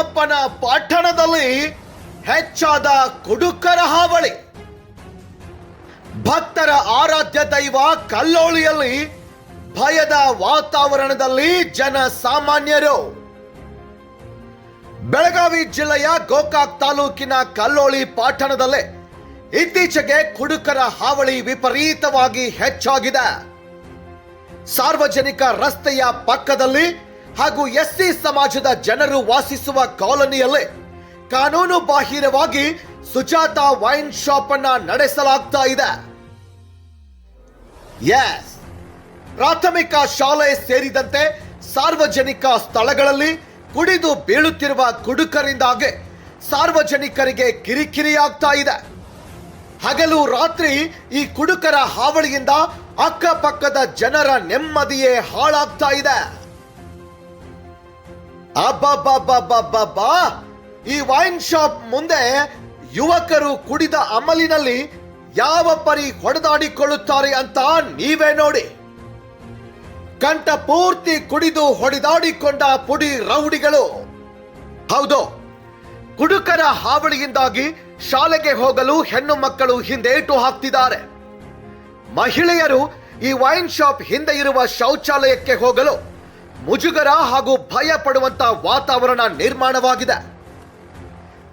ಹನುಮಪ್ಪನ ಪಟ್ಟಣದಲ್ಲಿ ಹೆಚ್ಚಾದ ಕುಡುಕರ ಹಾವಳಿ. ಭಕ್ತರ ಆರಾಧ್ಯ ದೈವ ಕಲ್ಲೋಳಿಯಲ್ಲಿ ಭಯದ ವಾತಾವರಣದಲ್ಲಿ ಜನ ಸಾಮಾನ್ಯರು. ಬೆಳಗಾವಿ ಜಿಲ್ಲೆಯ ಗೋಕಾಕ್ ತಾಲೂಕಿನ ಕಲ್ಲೋಳಿ ಪಟ್ಟಣದಲ್ಲೇ ಇತ್ತೀಚೆಗೆ ಕುಡುಕರ ಹಾವಳಿ ವಿಪರೀತವಾಗಿ ಹೆಚ್ಚಾಗಿದೆ. ಸಾರ್ವಜನಿಕ ರಸ್ತೆಯ ಪಕ್ಕದಲ್ಲಿ ಹಾಗೂ ಎಸ್ಸಿ ಸಮಾಜದ ಜನರು ವಾಸಿಸುವ ಕಾಲೋನಿಯಲ್ಲೇ ಕಾನೂನು ಬಾಹಿರವಾಗಿ ಸುಜಾತ ವೈನ್ ಶಾಪ್ ಅನ್ನ ನಡೆಸಲಾಗ್ತಾ ಇದೆ. ಎಸ್ ಪ್ರಾಥಮಿಕ ಶಾಲೆ ಸೇರಿದಂತೆ ಸಾರ್ವಜನಿಕ ಸ್ಥಳಗಳಲ್ಲಿ ಕುಡಿದು ಬೀಳುತ್ತಿರುವ ಕುಡುಕರಿಂದಾಗಿ ಸಾರ್ವಜನಿಕರಿಗೆ ಕಿರಿಕಿರಿಯಾಗ್ತಾ ಇದೆ. ಹಗಲು ರಾತ್ರಿ ಈ ಕುಡುಕರ ಹಾವಳಿಯಿಂದ ಅಕ್ಕಪಕ್ಕದ ಜನರ ನೆಮ್ಮದಿಯೇ ಹಾಳಾಗ್ತಾ ಇದೆ. ಅಬ್ಬಬ್ಬಬ್ಬಬ್ಬಬ್ಬಾ. ಈ ವೈನ್ ಶಾಪ್ ಮುಂದೆ ಯುವಕರು ಕುಡಿದ ಅಮಲಿನಲ್ಲಿ ಯಾವ ಪರಿ ಹೊಡೆದಾಡಿಕೊಳ್ಳುತ್ತಾರೆ ಅಂತ ನೀವೇ ನೋಡಿ. ಕಂಠ ಪೂರ್ತಿ ಕುಡಿದು ಹೊಡೆದಾಡಿಕೊಂಡ ಪುಡಿ ರೌಡಿಗಳು. ಹೌದು ಕುಡುಕರ ಹಾವಳಿಯಿಂದಾಗಿ ಶಾಲೆಗೆ ಹೋಗಲು ಹೆಣ್ಣು ಮಕ್ಕಳು ಹಿಂದೇಟು ಹಾಕ್ತಿದ್ದಾರೆ. ಮಹಿಳೆಯರು ಈ ವೈನ್ ಶಾಪ್ ಹಿಂದೆ ಇರುವ ಶೌಚಾಲಯಕ್ಕೆ ಹೋಗಲು ಮುಜುಗರ ಹಾಗೂ ಭಯ ಪಡುವಂತ ವಾತಾವರಣ ನಿರ್ಮಾಣವಾಗಿದೆ.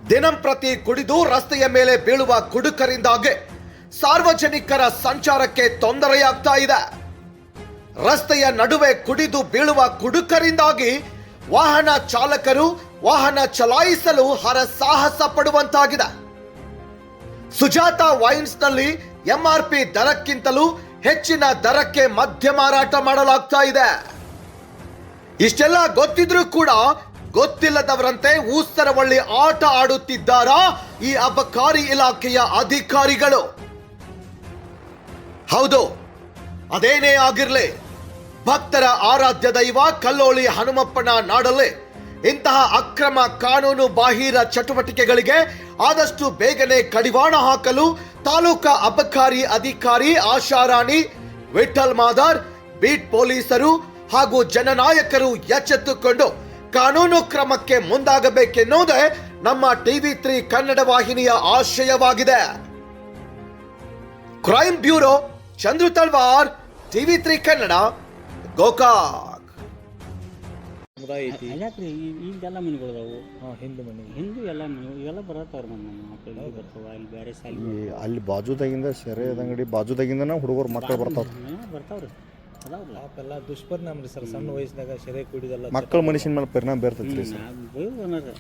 ದಿನಂಪ್ರತಿ ಕುಡಿದು ರಸ್ತೆಯ ಮೇಲೆ ಬೀಳುವ ಕುಡುಕರಿಂದಾಗಿ ಸಾರ್ವಜನಿಕರ ಸಂಚಾರಕ್ಕೆ ತೊಂದರೆಯಾಗ್ತಾ ಇದೆ. ರಸ್ತೆಯ ನಡುವೆ ಕುಡಿದು ಬೀಳುವ ಕುಡುಕರಿಂದಾಗಿ ವಾಹನ ಚಾಲಕರು ವಾಹನ ಚಲಾಯಿಸಲು ಹರಸಾಹಸ ಪಡುವಂತಾಗಿದೆ. ಸುಜಾತ ವೈನ್ಸ್ನಲ್ಲಿ ಎಂಆರ್ಪಿ ದರಕ್ಕಿಂತಲೂ ಹೆಚ್ಚಿನ ದರಕ್ಕೆ ಮದ್ಯ ಮಾರಾಟ ಮಾಡಲಾಗ್ತಾ ಇದೆ. ಇಷ್ಟೆಲ್ಲ ಗೊತ್ತಿದ್ರೂ ಕೂಡ ಗೊತ್ತಿಲ್ಲದವರಂತೆ ಊಸ್ತರವಳ್ಳಿ ಆಟ ಆಡುತ್ತಿದ್ದಾರಾ ಈ ಅಬಕಾರಿ ಇಲಾಖೆಯ ಅಧಿಕಾರಿಗಳು? ಹೌದು, ಅದೇನೇ ಆಗಿರ್ಲಿ, ಭಕ್ತರ ಆರಾಧ್ಯ ದೈವ ಕಲ್ಲೋಳಿ ಹನುಮಪ್ಪನ ನಾಡಲ್ಲಿ ಇಂತಹ ಅಕ್ರಮ ಕಾನೂನು ಬಾಹಿರ ಚಟುವಟಿಕೆಗಳಿಗೆ ಆದಷ್ಟು ಬೇಗನೆ ಕಡಿವಾಣ ಹಾಕಲು ತಾಲೂಕಾ ಅಬಕಾರಿ ಅಧಿಕಾರಿ ಆಶಾರಾಣಿ, ವಿಠಲ್ ಮಾದಾರ್, ಬೀಟ್ ಪೊಲೀಸರು ಹಾಗೂ ಜನನಾಯಕರು ಎಚ್ಚೆತ್ತುಕೊಂಡು ಕಾನೂನು ಕ್ರಮಕ್ಕೆ ಮುಂದಾಗಬೇಕೆನ್ನುವುದೇ ನಮ್ಮ ಟಿವಿ ತ್ರೀ ಕನ್ನಡ ವಾಹಿನಿಯ ಆಶಯವಾಗಿದೆ. Crime bureau Chandru Talwar TV three Kannada Gokak. ಸಮುದಾಯ ಐತಿ ಅಲ್ಯಾಕ್ರಿ ಈಗೆಲ್ಲ ಮನೆಗಳದಾವು? ಹಾಂ ಹಿಂದೂ ಮನೆ ಹಿಂದೂ ಎಲ್ಲ ಮನೆ ಇವೆಲ್ಲ ಬರತ್ತಾವ್ರ ನಮ್ಮ ಮಕ್ಕಳಿಗೆ? ಬರ್ತಾವ? ಇಲ್ಲಿ ಬೇರೆ ಸಾಲಿ ಅಲ್ಲಿ ಬಾಜುದಾಗಿಂದ ಸೆರೆ ಅಂಗಡಿ ಬಾಜುದಾಗಿಂದ ಹುಡುಗರು ಮಕ್ಕಳು ಬರ್ತಾವ ಬರ್ತಾವ್ರಿ. ಎಲ್ಲ ದುಷ್ಪರಿಣಾಮ ರೀ ಸರ್ ಸಣ್ಣ ವಯಸ್ಸಿನಾಗ ಶರೀರ ಕುಡಿದೆಲ್ಲ ಮಕ್ಕಳ ಮನುಷ್ಯನ ಮೇಲೆ ಪರಿಣಾಮ ಬೀರ್ತೈತ್ರಿ ಸರ್. ಬೈರು ಅನ್ನೋದು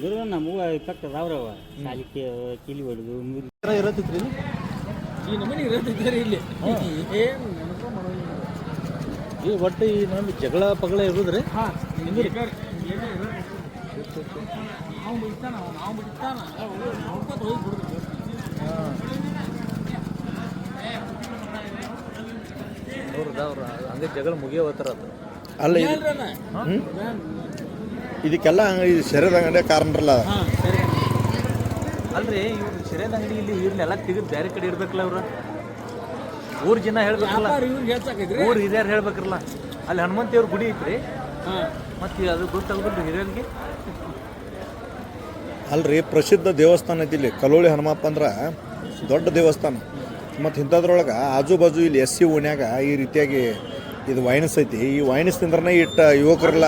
ಬೈರು ನಮಗೂ ಇಫೆಕ್ಟ್ ಅದಾವ್ರಿ ಅವ ಸಾಲಿ ಕೀಲಿ ಹೊಡೆದು ಮುರಿ. ಈ ನಮನಿ ರೀ ಇಲ್ಲಿ. ಏನು ಈ ಒಟ್ಟು ಈ ನಮ್ಮ ಜಗಳ ಪಗಳ ಇರೋದ್ರಿ? ಹಾಂ ನಾವು ಬಿಡ್ತಾನ ನಾವು ಬಿಡ್ತಾನ ಹೋಗಿ ಅವ್ರ ಹಂಗೆ ಜಗಳ ಮುಗಿಯೋ ಹೋಗ್ತಾರ ಅದು. ಅಲ್ಲ ಇದು ಇದಕ್ಕೆಲ್ಲ ಇದು ಶರೀರದ ಅಂಗಡಿ ಕಾರಣರಲ್ಲ ಅಲ್ರಿ ಇವ್ರು ಶರೀರದ ಅಂಗಡಿ ಇಲ್ಲಿ ಇವ್ರನ್ನೆಲ್ಲ ತೆಗೆದು ಬೇರೆ ಕಡೆ ಇರ್ಬೇಕಲ್ಲ ಅವ್ರು ಊರ್ ಜನ ಹೇಳ್ಬೇಕಲ್ಲ. ಊರ್ ಹಿರಿಯರು ಹೇಳ್ಬೇಕ್ರಲ್ಲ ಅಲ್ಲಿ ಹನುಮಂತೇವ್ರ ಗುಡಿ ಐತ್ರಿ. ಮತ್ತು ಮತ್ತೆ ಅದು ಗೊತ್ತಾಗ್ಬಿಟ್ಟು ಹಿರಿಯರಿಗೆ. ಅಲ್ರಿ ಪ್ರಸಿದ್ಧ ದೇವಸ್ಥಾನ ಐತಿ ಇಲ್ಲಿ ಕಲೋಳಿ ಹನುಮಪ್ಪ ಅಂದ್ರೆ ದೊಡ್ಡ ದೇವಸ್ಥಾನ. ಮತ್ತು ಇಂಥದ್ರೊಳಗೆ ಆಜು ಬಾಜು ಇಲ್ಲಿ ಎಸ್ ಸಿ ಓಣ್ಯಾಗ ಈ ರೀತಿಯಾಗಿ ಇದು ವೈನಸ್ ಐತಿ. ಈ ವೈನಸ್ ತಿಂದ್ರೆ ಇಟ್ಟ ಯುವಕರೆಲ್ಲ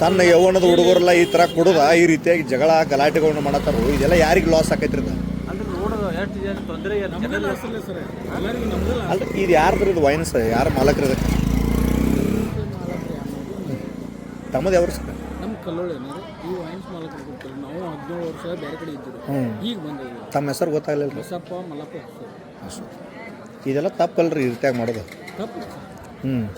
ಸಣ್ಣ ಯೌವನದ ಹುಡುಗರೆಲ್ಲ ಈ ಥರ ಕುಡ್ದ ಈ ರೀತಿಯಾಗಿ ಜಗಳ, ಗಲಾಟೆಗಳನ್ನ ಮಾಡತ್ತಾರೋ. ಇದೆಲ್ಲ ಯಾರಿಗೆ ಲಾಸ್ ಆಕೈತ್ರಿ ಅಲ್ಲ ಇದು ಯಾರ್ದ್ರಿ ಇದು ವೈನಸ್? ಯಾರು ಮಾಲಕರು ಇದಕ್ಕೆ? ತಮ್ಮದು ನಮ್ಮ ಕಲ್ಲೋಳಿ ಏನಾರು ಈ ವೈನ್ಸ್ ಮಾಲಕರು ಕೊಡ್ತಾರೆ. ನಾವು ಹದಿನೇಳು ವರ್ಷ ಬೇರೆ ಕಡೆ ಇದ್ದರು ಈಗ ಬಂದಿದ್ದೀವಿ. ತಮ್ಮ ಹೆಸರು ಗೊತ್ತಾಗಲಿಲ್ಲ ಬಸಪ್ಪ ಮಲ್ಲಪ್ಪ ಹೆಸರು. ಇದೆಲ್ಲ ತಪ್ಪಲ್ರಿ ಈ ರೀತಿಯಾಗಿ ಮಾಡೋದು ತಪ್ಪು ಹ್ಞೂ